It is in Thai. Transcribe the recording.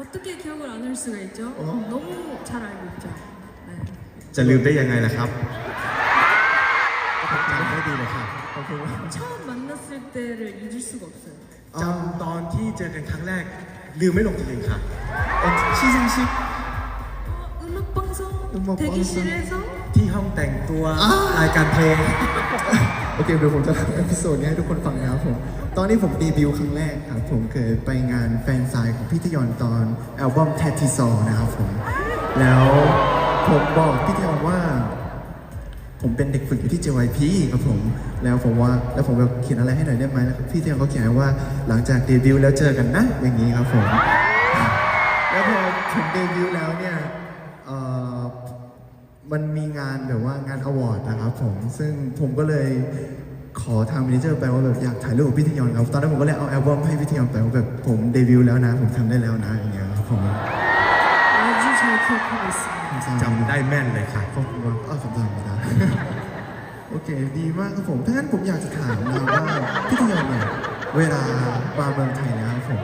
어떻게 기억을 안 할 수가 있죠? 어? 너무 잘 알고 있죠. 네. จะลืมได้ยังไงล่ะครับ จำได้ดีเลยค่ะขอบคุณมาก 처음 만났을 때를 잊을 수가 없어요. จำตอนที่เจอกันครั้งแรก ลืมไม่ลงจริงๆค่ะ เอ่อชิซังชิ 어, 음악 방송 음악 대기실에서 ที่ห้องแต่งตัว อ้าว รายการเพลง โอเคเดี๋ยวผมจะเอพิโซดนี้ให้ทุกคนฟังนะครับผม ตอนนี้ผมดีบิวต์ครั้งแรกครับ ผมเคยไปงานแฟนไซน์ของพี่ทยอนตอนอัลบั้มแททีซอนะครับผม แล้วผมบอกพี่ทยอนว่า ผมเป็นเด็กฝึกอยู่ที่ JYP ครับผม แล้วผมว่าแล้วผมแบบเขียนอะไรให้หน่อยได้ไหมแล้วพี่ทยอนเขาเขียนไว้ว่าหลังจากเดบิวต์แล้วเจอกันนะ อย่างนี้ครับผม แล้วพอผมเดบิวต์แล้วเนี่ยเอ่อมันมีงานแบบว่างานอวอร์ดนะครับผม ซึ่งผมก็เลย ขอทางมินิเจอร์ไปว่าแบบอยากถ่ายรูปกับพี่ทยอนครับตอนนั้นผมก็เลยเอาอัลบั้มให้พี่ทยอนไปว่าแบบผมเดบิวต์แล้วนะ ผมทำได้แล้วนะอย่างเงี้ยครับผม 아주 잘 기억하고 있습니다. จำได้แม่นเลยค่ะ ขอบคุณมากเออขอบคุณนะ โอเค ดีมากครับผมถ้างั้นผมอยากจะถามนะว่าพี่ทยอนเนี่ยเวลามาเมืองไทยนะครับผม